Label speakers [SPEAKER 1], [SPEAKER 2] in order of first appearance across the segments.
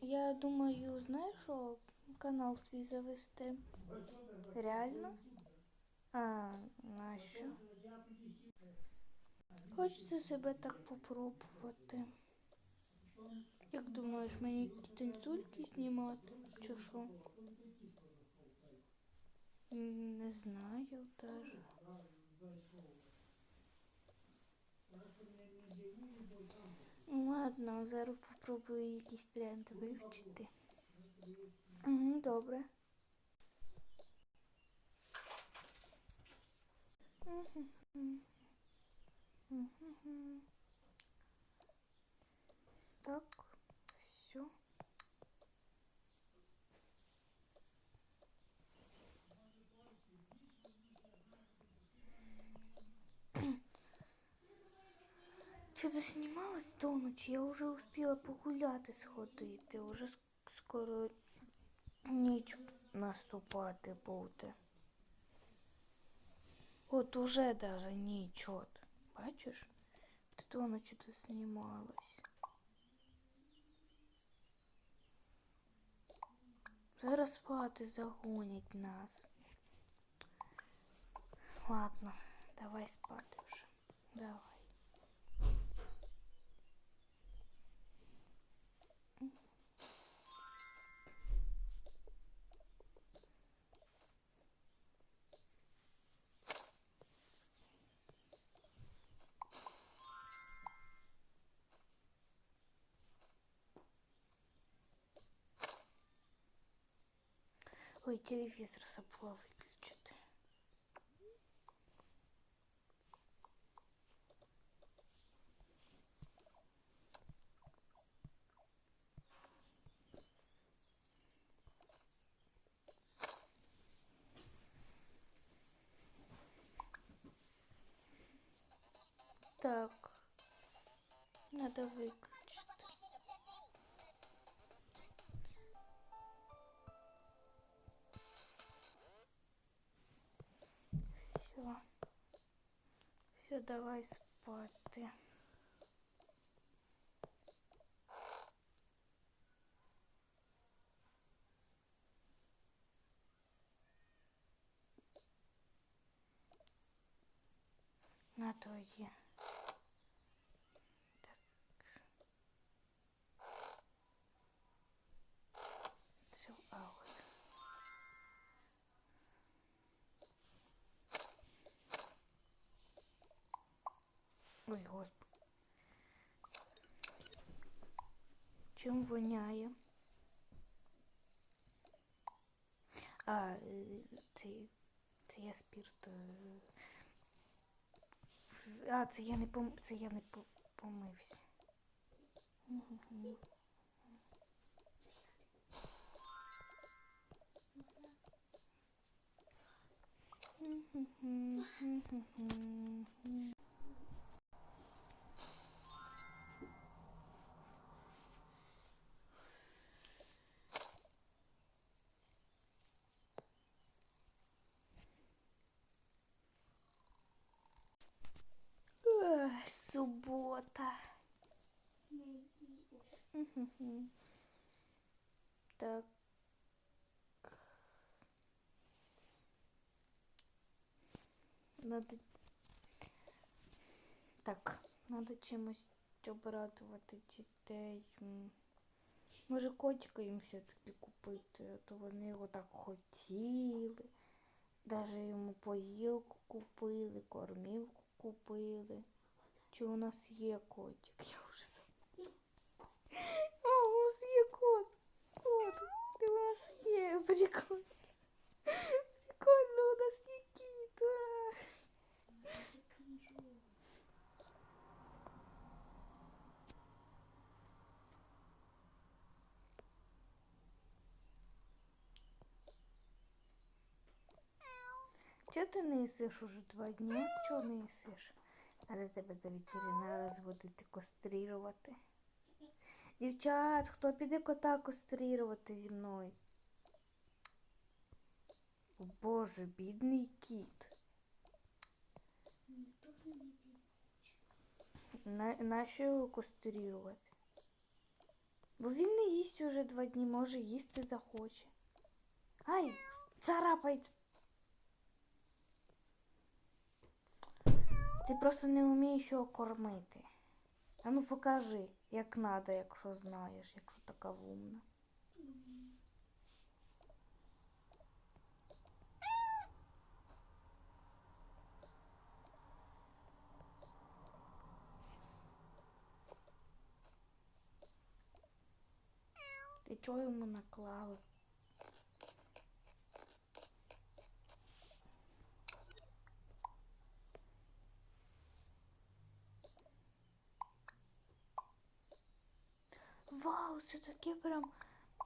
[SPEAKER 1] Я думаю, знаєш, що канал свій завести. Реально? А, нащо? Хочеться себе так попробувати. Як думаєш, мені танцюльки знімати? Чи що? Не знаю даже. Ладно, зараз попробую якісь варіанти вивчити. Добре. Так, Что-то снималась до ночи, я уже успела погуляти сходити, уже с- скоро ніч наступати буде. От уже даже ніч, от. Бачиш? Ти до ночі тут знімалась. Зараз спати загонять нас. Ладно, давай спати вже. Давай. Ой, телевизор забыла выключить. Так, надо выключить. вже давай спати. На то є. Ой, господи. Чим воняє? А, е, це, це я спірт. е, А, це я не пом... це я не по- помився. Ех, Субота. Так. Надо... Так, надо чимось обрадувати дітей. Може, котика їм все-таки купити, а то вони його так хотіли. Даже йому поїлку купили, кормілку купили. Чи у нас є котик? Я вже забула. А, у нас є кот. Кот. Ти у нас є. Прикольно. Прикольно, у нас є кіт. Чого ти не їсиш уже два дні? Чого не їсиш? Надо тебе до ветеринара зводити, кастрирувати. Дівчат, хто піде кота кастрирувати зі мною? О, Боже, бідний кіт. На, нащо його кастрирувати? Бо він не їсть уже два дні, може їсти захоче. Ай, царапається. Ти просто не вмієш його кормити. А ну покажи, як надо, якщо знаєш, якщо така вумна. Ти чого йому наклала? Вау, це таке прям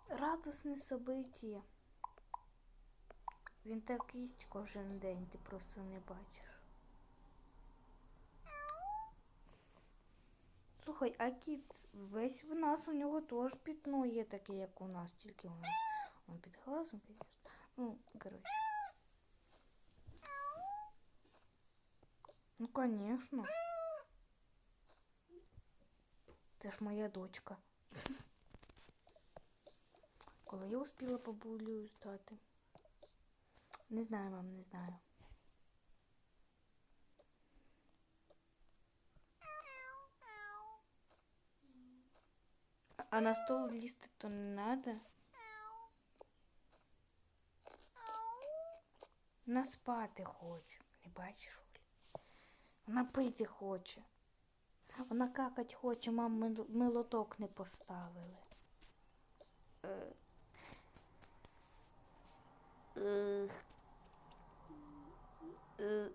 [SPEAKER 1] радісне событие. Він так їсть кожен день, ти просто не бачиш. Слухай, а кіт весь в нас у нього теж пітно є таке, як у нас, тільки у нас. Он під глазом, звісно. Ну, коротше. Ну, конечно. Це ж моя дочка. Коли я успіла бабулею стати? Не знаю, мам, не знаю. А- на стол лізти то не надо. Вона спати хоче, не бачиш? Оль? Вона пити хоче. Вона какать хоче, мам, ми, лоток не поставили. Е, е, е,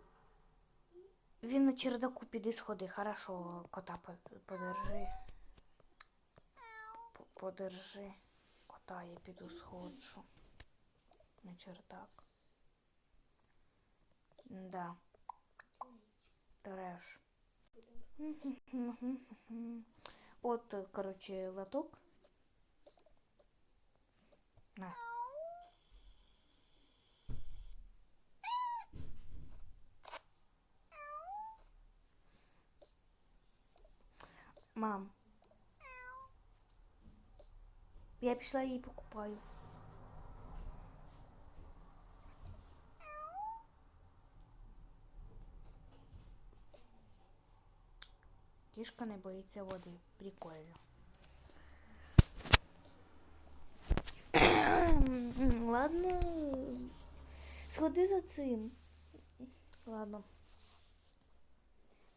[SPEAKER 1] Він на чердаку піди сходи, хорошо, кота по- подержи. Подержи. Кота я піду сходжу. На чердак. Да. Треш. От, короче, лоток. На. Мам. Я пішла її покупаю. Кішка не боїться води. Прикольно. Ладно. Сходи за цим. Ладно.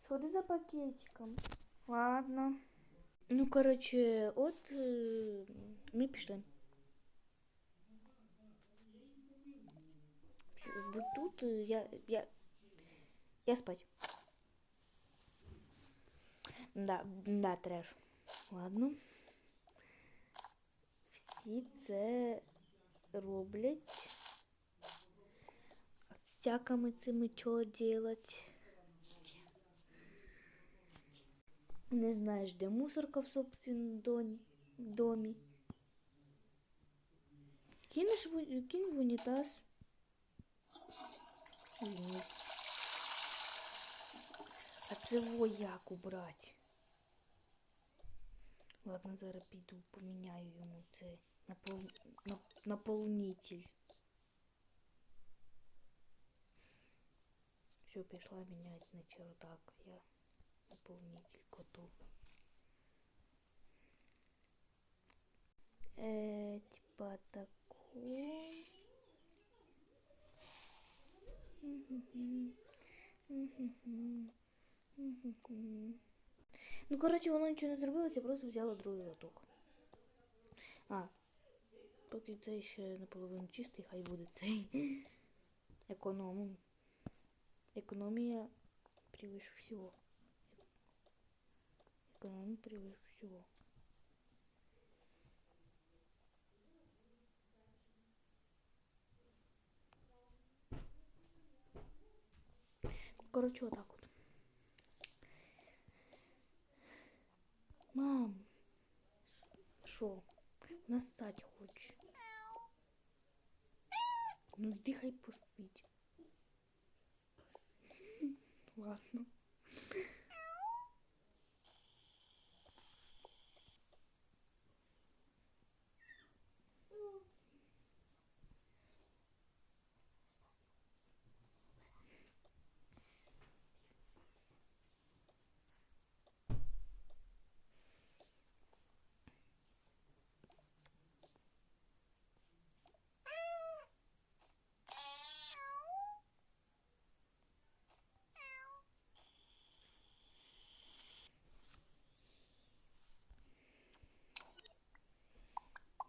[SPEAKER 1] Сходи за пакетиком. Ладно. Ну, короче, от е, ми пішли. Тут, е, я, я, я спать. Да, да, треш. Ладно. Всі це роблять. А Всякими цими чого делать? Не знаєш, де мусорка в собственному домі. Кинеш в, кинь в унітаз. А це во як убрать? Ладно, зараз піду, поміняю йому цей напол... нап- наповнитель. Все, пішла міняти на чердак. Я наповнитель коту. Е, типа тако. Мгм. Мгм. Мгм. Ну, коротше, воно нічого не зробило, я просто взяла другий лоток. А, поки цей ще наполовину чистий, хай буде цей. Економим. Економія превыше всего. Экономия превыше всего. Короче, вот Мам, що? Насать хоче. Ну дихай пустить. Ладно.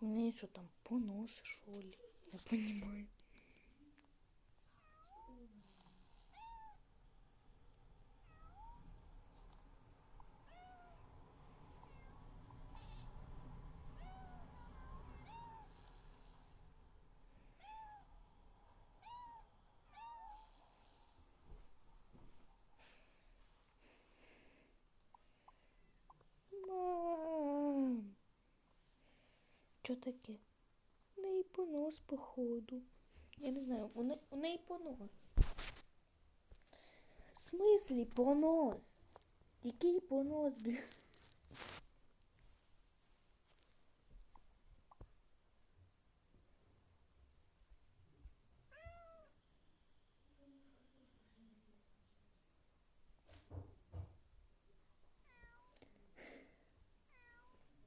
[SPEAKER 1] У неї що там понос, що ли? Не понимаю. Мам. Що таке? У неї понос, походу. Я не знаю, у, не, у неї понос. В смислі понос? Який понос, блін?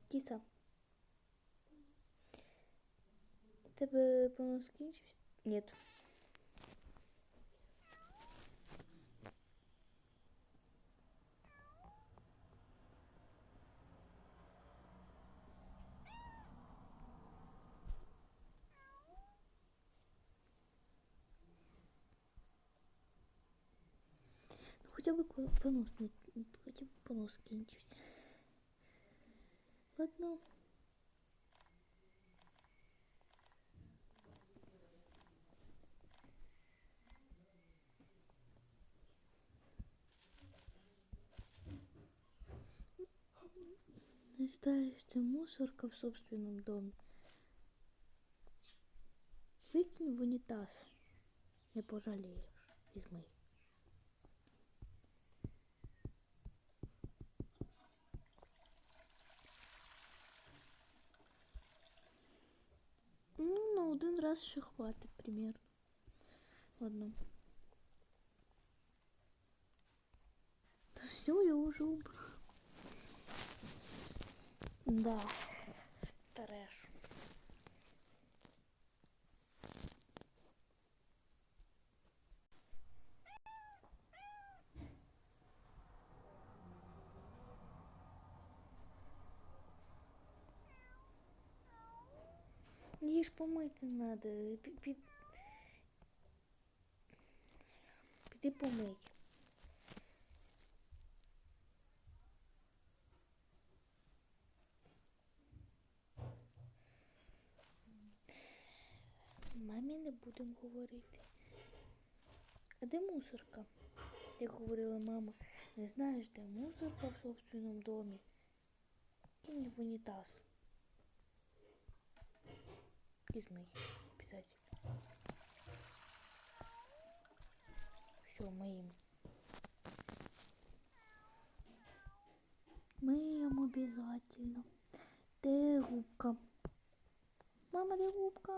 [SPEAKER 1] Кіса. Это бы по-моему, скінчився? Ні. Ну, Хоча б понос не... Хоча б понос кінчився. Ладно. Ставишься мусорка в собственном доме. Выкинь в унитаз. Не пожалеешь. Измей. Ну, на один раз ще хватить примерно. Ладно. Да все, я уже убрал. Да, трэш. Її ж помити надо. Пі- пі- Піди помий. Мамі не будемо говорити. А де мусорка? Як говорила мама, не знаєш, де мусорка в собственному домі. Кинь в унітаз. И змей. Обязательно. Все, моим. Мыем обязательно. Де губка? Мама, де губка?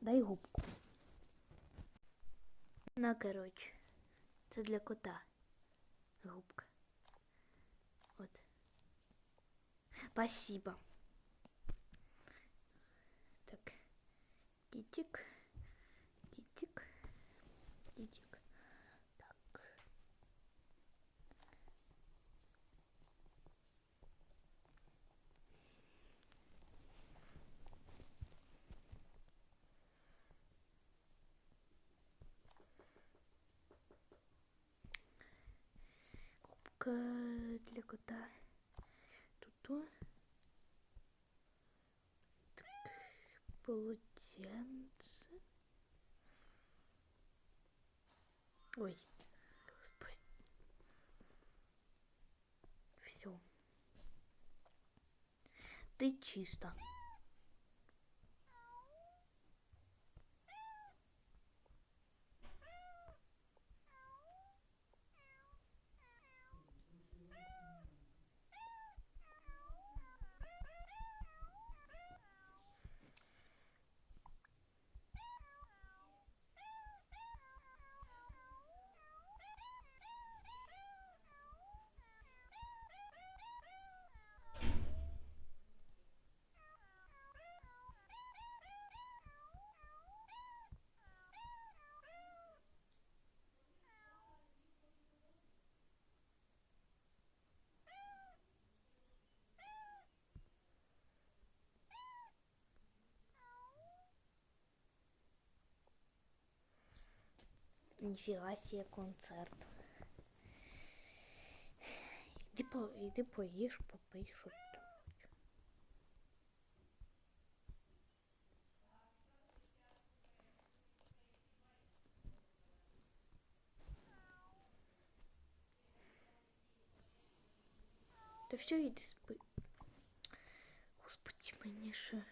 [SPEAKER 1] Дай губку. На, короче. Це для кота. Губка. От. Спасибо. Так. Китик. Китик. Так. Губка для кота. Тут. Так, полотенце. Ой. Все. Ты чисто. Ніфіга себе концерт. Іди, по, іди поїж, попий, що там. Та все, іди спи. Господи, мені ще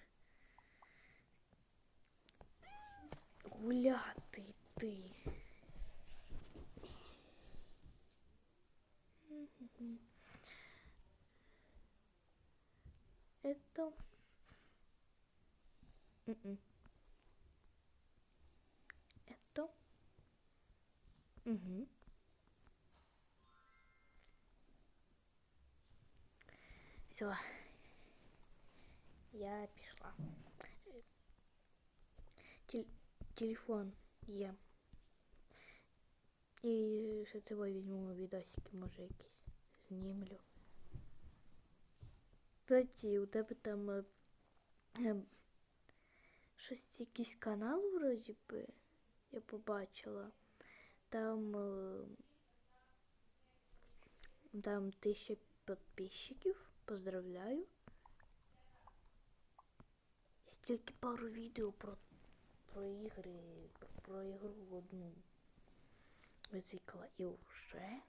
[SPEAKER 1] гуляти йти. Это... Мгм. Это... Угу. Все. Я пішла. Тел телефон є. І ще це візьму відосики, може якісь Знімлю. Кстати, у тебе там е, е, щось якийсь канал вроді би, я побачила. Там, е, там тисяча підписчиків. Поздравляю. Я тільки пару відео про, про ігри, про, про ігру одну висвікла і вже.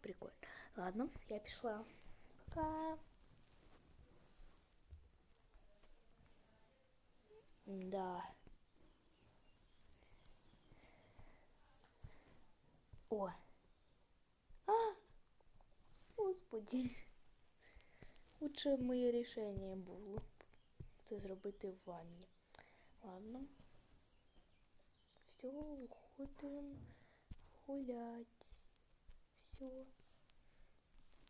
[SPEAKER 1] Прикольно. Ладно, я пішла. Пока. Да. О. А! Господи. Лучше моє рішення було б це зробити в ванні. Ладно. Все, уходимо гулять. Все.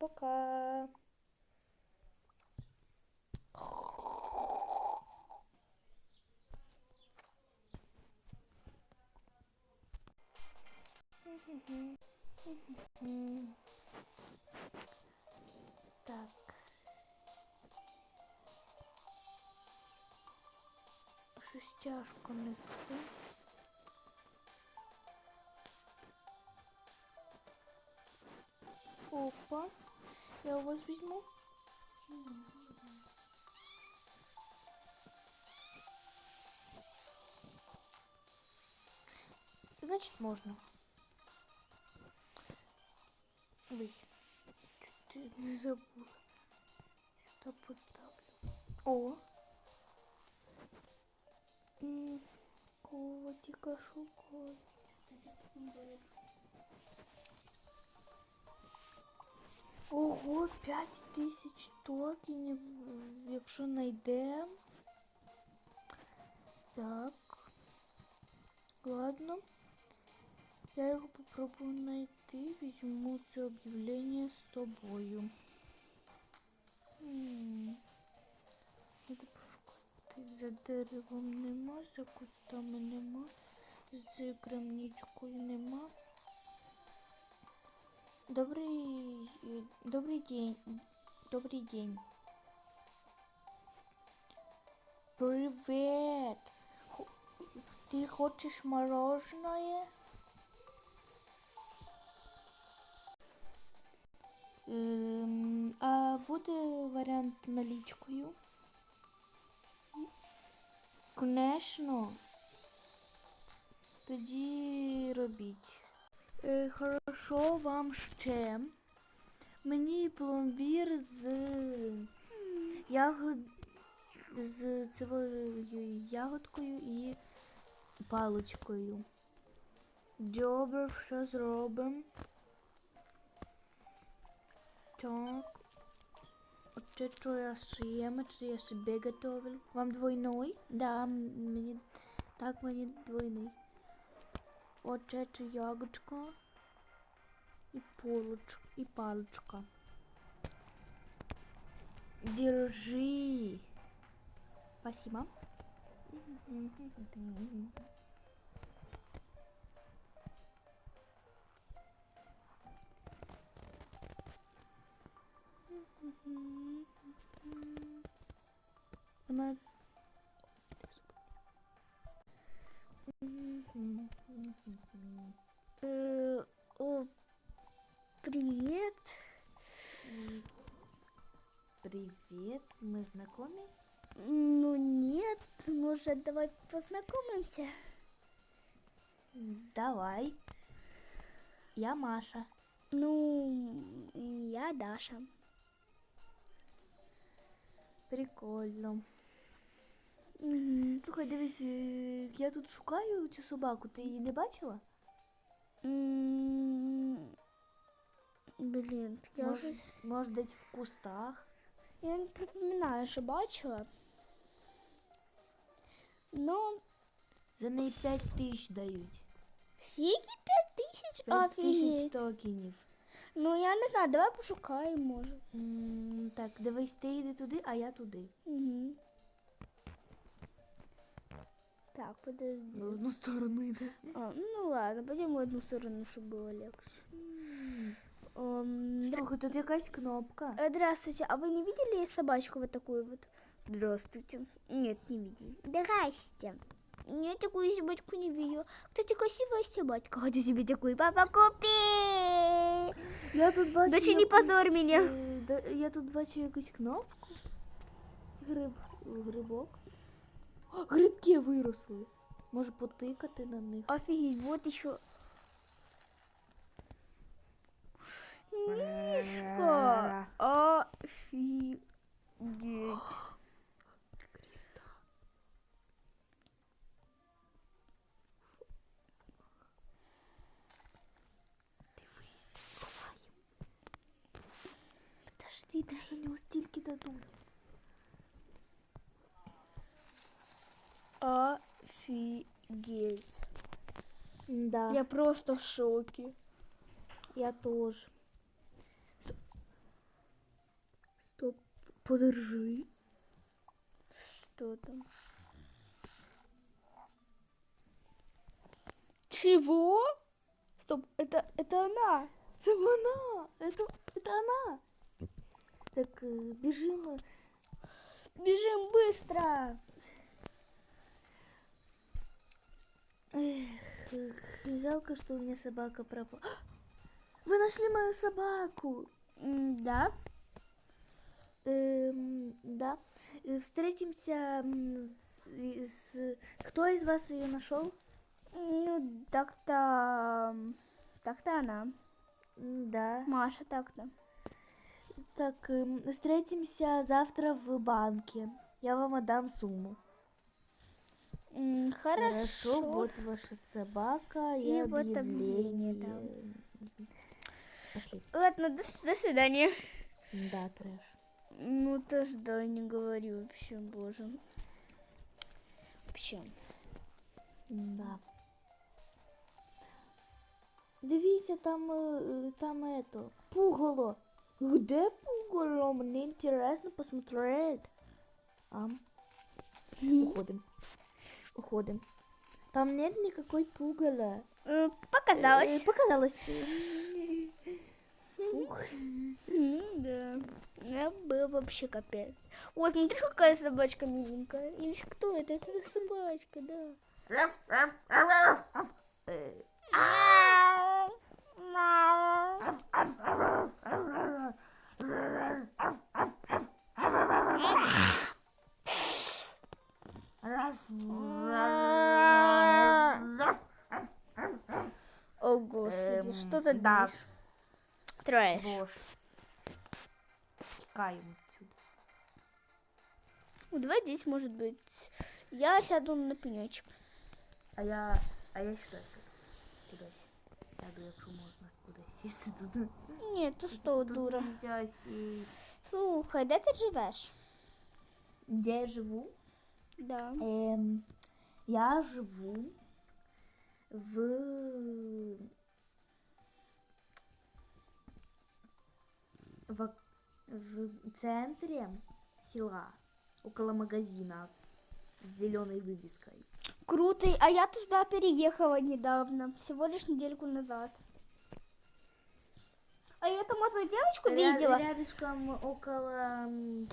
[SPEAKER 1] Пока. Так. Тяжко нести. Значит, можно. Ой, чуть не забула. Сюда поставлю. О! Котика шукаю. Ого, 5 тисяч токенів, якщо знайдемо. Так. Ладно. Я його попробую знайти. Візьму це об'явлення з собою. М, Надо пошукати. За деревом нема, за кустами нема, з крамничкою нема. Добрый, э, добрый день, добрый день. Привет. Хо- Ты хочешь мороженое? Буде налічкою? Конечно. Тоді робіть. Е, хорошо, вам ще. Мені пломбір з ягод з цілою ягодкою і паличкою. Добре, що зробимо. Так. Оце що я съем, це я собі готовил. Вам двойной? Да, м- мені так мені двойний. Оце це ягодка і полоч, і паличка. Держи. Спасибо. Bunlar э, О, привет. Привет, мы знакомы?
[SPEAKER 2] Ну нет, может давай познакомимся?
[SPEAKER 1] Давай. Я Маша.
[SPEAKER 2] Ну, я Даша.
[SPEAKER 1] Прикольно.
[SPEAKER 2] Угу.
[SPEAKER 1] Слухай, дивись, е, я тут шукаю цю собаку. Ти її не бачила?
[SPEAKER 2] Блин, я
[SPEAKER 1] Може,
[SPEAKER 2] уже...
[SPEAKER 1] може десь в кустах.
[SPEAKER 2] Я не припоминаю, що бачила. Ну,
[SPEAKER 1] За неї 5 тисяч дають.
[SPEAKER 2] скільки? П'ять тисяч?
[SPEAKER 1] 5 тисяч
[SPEAKER 2] Офігеть.
[SPEAKER 1] токенів.
[SPEAKER 2] Ну, я не знаю, давай пошукаємо, може.
[SPEAKER 1] М, Так, дивись, ти йди туди, а я туди.
[SPEAKER 2] Угу. Так, подожди.
[SPEAKER 1] В одну сторону йде.
[SPEAKER 2] А, ну ладно, пойдем в одну сторону, чтобы было легче. Дра-
[SPEAKER 1] Слухай, тут якась кнопка.
[SPEAKER 2] э, Здравствуйте, а вы не видели собачку вот такую вот? Здравствуйте. Нет, не видели. Здрасте. Я такую собачку не видела. Кстати, красивая собачка. Хочу себе такую. Папа, купи!
[SPEAKER 1] Я тут бачу.
[SPEAKER 2] Дочі, не позор мене.
[SPEAKER 1] да- Я тут бачу якусь кнопку. Гриб. Грибок. О, грибки виросли. Може потикати на них.
[SPEAKER 2] Офигеть, вот еще. Мишка. Офигеть.
[SPEAKER 1] Кріста. Дивись, ховаємо.
[SPEAKER 2] Подожди, дай.
[SPEAKER 1] За нього стільки дадуть.
[SPEAKER 2] Офигеть.
[SPEAKER 1] Да,
[SPEAKER 2] Я просто в шоке.
[SPEAKER 1] я теж. Стоп. Стоп, подержи.
[SPEAKER 2] Что там? Чего? Стоп, это, это она.
[SPEAKER 1] Це вона! Это, это она! Так, е, біжимо.
[SPEAKER 2] Бежим быстро.
[SPEAKER 1] Эх, жалко, что у меня собака пропала. Вы нашли мою собаку!
[SPEAKER 2] Да.
[SPEAKER 1] Эм, да. Э, Встретимся с... Кто из вас ее нашел?
[SPEAKER 2] Ну, так-то... Так-то она.
[SPEAKER 1] Да.
[SPEAKER 2] Маша так-то.
[SPEAKER 1] Так, эм, встретимся завтра в банке. Я вам отдам сумму.
[SPEAKER 2] М, Хорошо.
[SPEAKER 1] вот ваша собака и,
[SPEAKER 2] И вот
[SPEAKER 1] объявление.
[SPEAKER 2] объявление,
[SPEAKER 1] Пошли.
[SPEAKER 2] Ладно, до, с- до свидания.
[SPEAKER 1] Да, трэш.
[SPEAKER 2] Ну, тоже да, не говори вообще, боже. Вообще.
[SPEAKER 1] Да. Дивіться, там, е, там это, пугало. Где пугало? Мне интересно посмотреть. А? Уходим. Уходим. Там нет никакой пугала.
[SPEAKER 2] Э, Показалось.
[SPEAKER 1] Э, Показалось. Ух.
[SPEAKER 2] М, Да. Я был вообще капец. Вот, смотри, какая собачка миленькая. Или кто это? Это собачка, да.
[SPEAKER 1] Э,
[SPEAKER 2] О, господи,
[SPEAKER 1] Эм,
[SPEAKER 2] что ты
[SPEAKER 1] да.
[SPEAKER 2] дашь? Трэш.
[SPEAKER 1] Боже. Тікаємо отсюда.
[SPEAKER 2] Ну, давай здесь, может быть. Я сяду на пенечек.
[SPEAKER 1] А я, а я сюди кудись сяду, якщо можна кудись сісти туди.
[SPEAKER 2] Нет, ты что, дура?
[SPEAKER 1] нельзя сесть.
[SPEAKER 2] Слухай, де ти живеш?
[SPEAKER 1] Де я живу?
[SPEAKER 2] Да.
[SPEAKER 1] Ем, я живу в в, в центре села, около магазина с зеленой вывеской.
[SPEAKER 2] Круто. А я туда переехала недавно. Всего лишь недельку назад. А я там одну девочку
[SPEAKER 1] Ря-
[SPEAKER 2] видела.
[SPEAKER 1] Рядышком около м,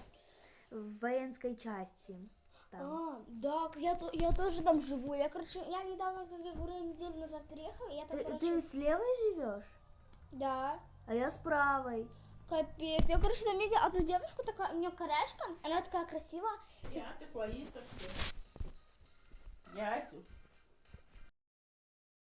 [SPEAKER 1] воинской части. там.
[SPEAKER 2] А, да, я, я тоже там живу. Я, короче, я недавно, как я говорю, неделю назад приехала, и я там,
[SPEAKER 1] Ты,
[SPEAKER 2] короче,
[SPEAKER 1] ты с левой живешь?
[SPEAKER 2] да,
[SPEAKER 1] А я с правой.
[SPEAKER 2] капец. Я, короче, заметила одну девушку, такая, у нее корешка, она такая красивая.
[SPEAKER 3] Ясю, поїсти все. Ясю,